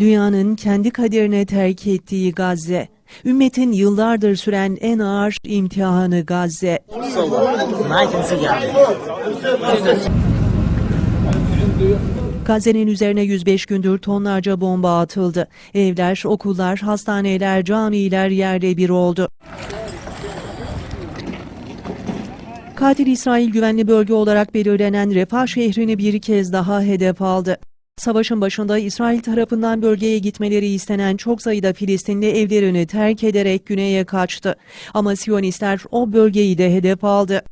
Dünyanın kendi kaderine terk ettiği Gazze. Ümmetin yıllardır süren en ağır imtihanı Gazze. Gazze'nin üzerine 105 gündür tonlarca bomba atıldı. Evler, okullar, hastaneler, camiler yerle bir oldu. Katil İsrail güvenli bölge olarak belirlenen Refah şehrini bir kez daha hedef aldı. Savaşın başında İsrail tarafından bölgeye gitmeleri istenen çok sayıda Filistinli evlerini terk ederek güneye kaçtı. Ama Siyonistler o bölgeyi de hedef aldı.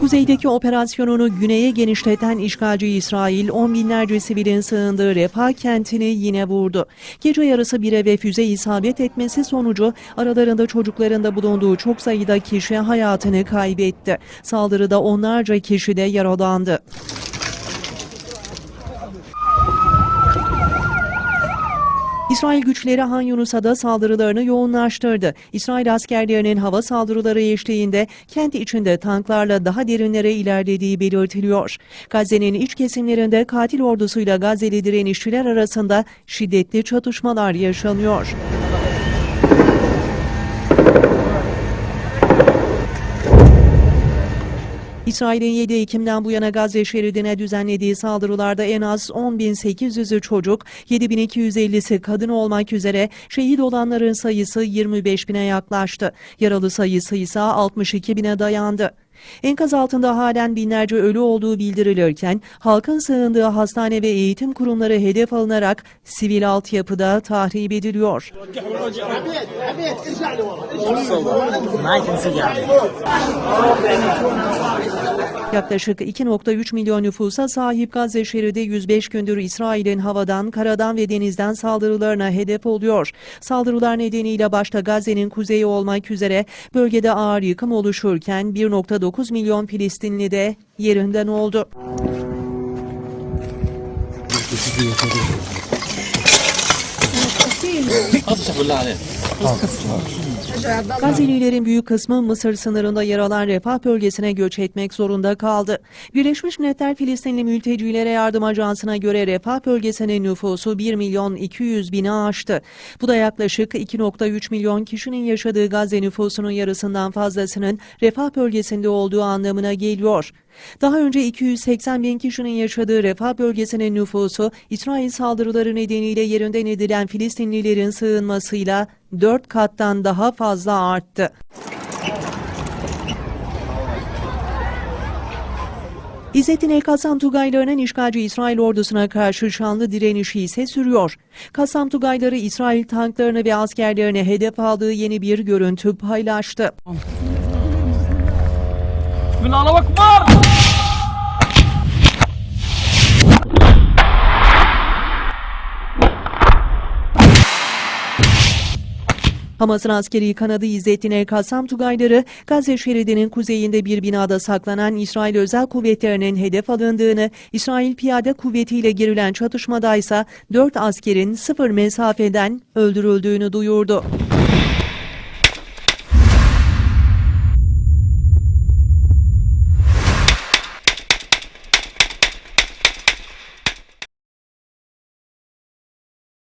Kuzeydeki operasyonunu güneye genişleten işgalci İsrail, on binlerce sivilin sığındığı Refah kentini yine vurdu. Gece yarısı bir eve füze isabet etmesi sonucu aralarında çocuklarında bulunduğu çok sayıda kişi hayatını kaybetti. Saldırıda onlarca kişi de yaralandı. İsrail güçleri Han Yunus'a da saldırılarını yoğunlaştırdı. İsrail askerlerinin hava saldırıları eşliğinde kent içinde tanklarla daha derinlere ilerlediği belirtiliyor. Gazze'nin iç kesimlerinde katil ordusuyla Gazze'li direnişçiler arasında şiddetli çatışmalar yaşanıyor. İsrail'in 7 Ekim'den bu yana Gazze şeridine düzenlediği saldırılarda en az 10.800'ü çocuk, 7.250'si kadın olmak üzere şehit olanların sayısı 25.000'e yaklaştı. Yaralı sayısı ise 62.000'e dayandı. Enkaz altında halen binlerce ölü olduğu bildirilirken halkın sığındığı hastane ve eğitim kurumları hedef alınarak sivil altyapıda tahrip ediliyor. Yaklaşık 2.3 milyon nüfusa sahip Gazze şeridi 105 gündür İsrail'in havadan, karadan ve denizden saldırılarına hedef oluyor. Saldırılar nedeniyle başta Gazze'nin kuzeyi olmak üzere bölgede ağır yıkım oluşurken 1.9 milyon Filistinli de yerinden oldu. Gazze'lilerin büyük kısmı Mısır sınırında yer alan Refah bölgesine göç etmek zorunda kaldı. Birleşmiş Milletler Filistinli Mültecilere Yardım Ajansı'na göre Refah bölgesinin nüfusu 1 milyon 200 bini aştı. Bu da yaklaşık 2.3 milyon kişinin yaşadığı Gazze nüfusunun yarısından fazlasının Refah bölgesinde olduğu anlamına geliyor. Daha önce 280 bin kişinin yaşadığı Refah bölgesinin nüfusu İsrail saldırıları nedeniyle yerinden edilen Filistinlilerin sığınmasıyla 4 kattan daha fazla arttı. İzzettin El Kassam Tugaylarının işgalci İsrail ordusuna karşı şanlı direnişi ise sürüyor. Kassam Tugayları İsrail tanklarını ve askerlerine hedef aldığı yeni bir görüntü paylaştı. Bismillahirrahmanirrahim. Hamas'ın askeri kanadı İzzettin El Kassam Tugayları, Gazze şeridinin kuzeyinde bir binada saklanan İsrail özel kuvvetlerinin hedef alındığını, İsrail piyade kuvvetiyle girilen çatışmada ise 4 askerin sıfır mesafeden öldürüldüğünü duyurdu.